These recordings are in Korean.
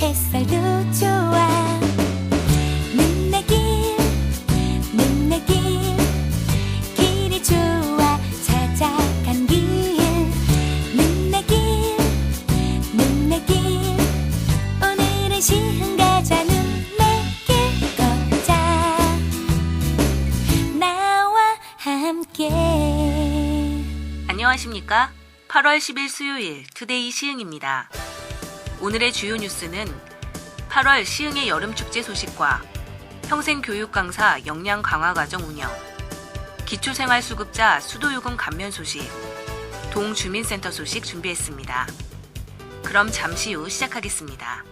햇살도 눈내길 눈내길 길이 좋아. 안녕하십니까? 8월 10일 수요일 투데이 시흥입니다. 오늘의 주요 뉴스는 8월 시흥의 여름축제 소식과 평생교육 강사 역량 강화 과정 운영, 기초생활수급자 수도요금 감면 소식, 동주민센터 소식 준비했습니다. 그럼 잠시 후 시작하겠습니다.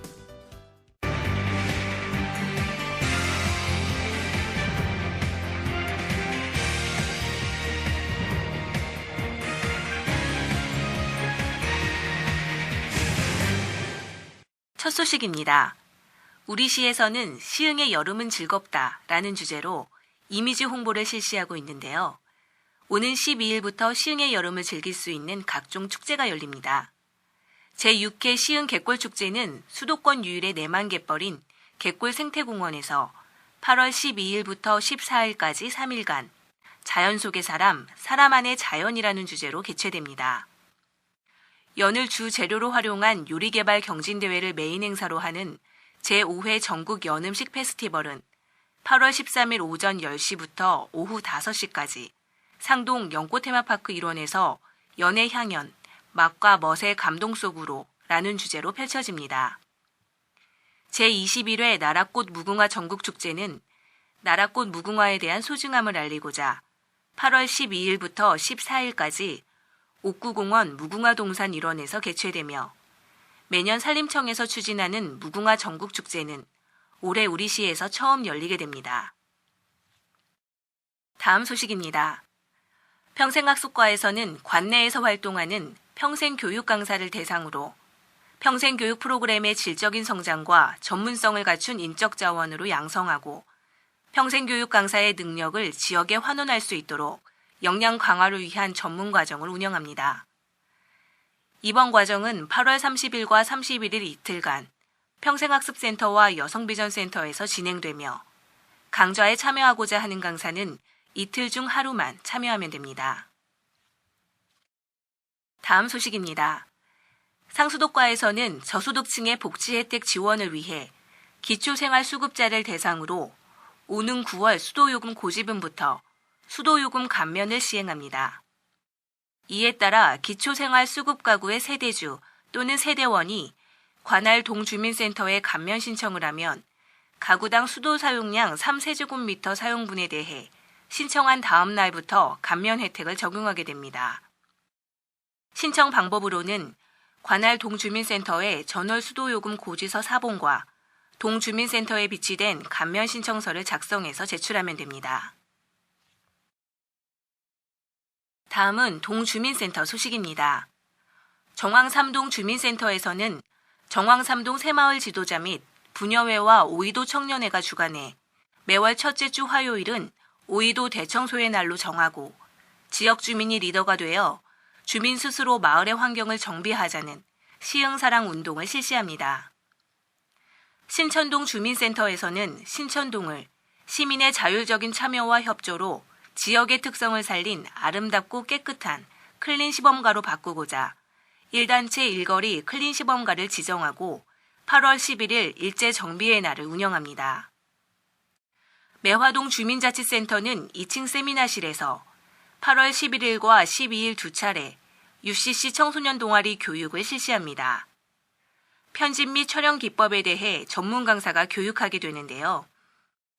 첫 소식입니다. 우리 시에서는 시흥의 여름은 즐겁다 라는 주제로 이미지 홍보를 실시하고 있는데요. 오는 12일부터 시흥의 여름을 즐길 수 있는 각종 축제가 열립니다. 제6회 시흥 갯골축제는 수도권 유일의 내만 갯벌인 갯골 생태공원에서 8월 12일부터 14일까지 3일간 자연 속의 사람, 사람 안의 자연이라는 주제로 개최됩니다. 연을 주 재료로 활용한 요리 개발 경진 대회를 메인 행사로 하는 제5회 전국 연음식 페스티벌은 8월 13일 오전 10시부터 오후 5시까지 상동 연꽃 테마파크 일원에서 연애 향연, 맛과 멋의 감동 속으로 라는 주제로 펼쳐집니다. 제21회 나라꽃 무궁화 전국축제는 나라꽃 무궁화에 대한 소중함을 알리고자 8월 12일부터 14일까지 옥구공원 무궁화동산 일원에서 개최되며 매년 산림청에서 추진하는 무궁화 전국축제는 올해 우리시에서 처음 열리게 됩니다. 다음 소식입니다. 평생학습과에서는 관내에서 활동하는 평생교육 강사를 대상으로 평생교육 프로그램의 질적인 성장과 전문성을 갖춘 인적 자원으로 양성하고 평생교육 강사의 능력을 지역에 환원할 수 있도록 역량 강화를 위한 전문 과정을 운영합니다. 이번 과정은 8월 30일과 31일 이틀간 평생학습센터와 여성비전센터에서 진행되며 강좌에 참여하고자 하는 강사는 이틀 중 하루만 참여하면 됩니다. 다음 소식입니다. 상수도과에서는 저소득층의 복지 혜택 지원을 위해 기초생활수급자를 대상으로 오는 9월 수도요금 고지분부터 수도요금 감면을 시행합니다. 이에 따라 기초생활수급 가구의 세대주 또는 세대원이 관할 동주민센터에 감면 신청을 하면 가구당 수도 사용량 3세제곱미터 사용분에 대해 신청한 다음 날부터 감면 혜택을 적용하게 됩니다. 신청 방법으로는 관할 동주민센터에 전월 수도요금 고지서 사본과 동주민센터에 비치된 감면 신청서를 작성해서 제출하면 됩니다. 다음은 동주민센터 소식입니다. 정황삼동 주민센터에서는 정황삼동 새마을 지도자 및 부녀회와 오이도 청년회가 주관해 매월 첫째 주 화요일은 오이도 대청소의 날로 정하고 지역 주민이 리더가 되어 주민 스스로 마을의 환경을 정비하자는 시흥사랑 운동을 실시합니다. 신천동 주민센터에서는 신천동을 시민의 자율적인 참여와 협조로 지역의 특성을 살린 아름답고 깨끗한 클린 시범가로 바꾸고자 1단체 일거리 클린 시범가를 지정하고 8월 11일 일제 정비의 날을 운영합니다. 매화동 주민자치센터는 2층 세미나실에서 8월 11일과 12일 두 차례 UCC 청소년 동아리 교육을 실시합니다. 편집 및 촬영 기법에 대해 전문 강사가 교육하게 되는데요.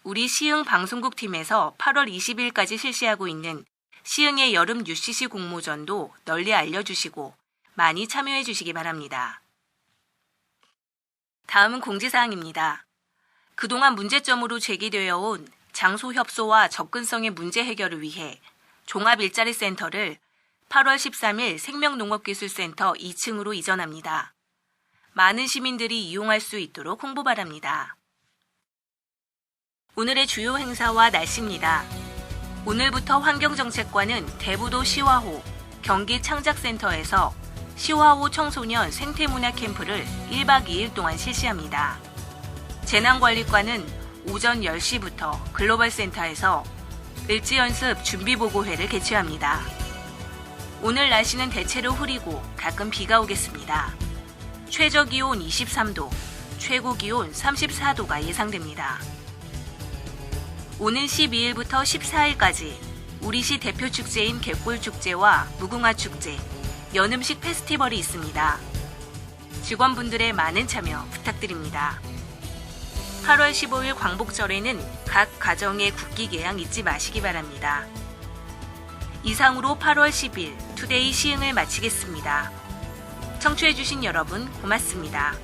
우리 시흥 방송국 팀에서 8월 20일까지 실시하고 있는 시흥의 여름 UCC 공모전도 널리 알려주시고 많이 참여해 주시기 바랍니다. 다음은 공지사항입니다. 그동안 문제점으로 제기되어 온 장소 협소와 접근성의 문제 해결을 위해 종합 일자리 센터를 8월 13일 생명농업기술센터 2층으로 이전합니다. 많은 시민들이 이용할 수 있도록 홍보 바랍니다. 오늘의 주요 행사와 날씨입니다. 오늘부터 환경정책관은 대부도 시화호 경기 창작센터에서 시화호 청소년 생태문화 캠프를 1박 2일 동안 실시합니다. 재난관리과는 오전 10시부터 글로벌 센터에서 일지연습 준비보고회를 개최합니다. 오늘 날씨는 대체로 흐리고 가끔 비가 오겠습니다. 최저 기온 23도, 최고 기온 34도가 예상됩니다. 오는 12일부터 14일까지 우리시 대표 축제인 갯골축제와 무궁화 축제, 연음식 페스티벌이 있습니다. 직원분들의 많은 참여 부탁드립니다. 8월 15일 광복절에는 각 가정의 국기 개양 잊지 마시기 바랍니다. 이상으로 8월 10일 투데이 시흥을 마치겠습니다. 청취해주신 여러분 고맙습니다.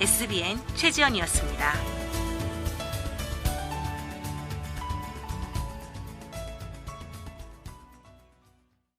SBN 최지연이었습니다.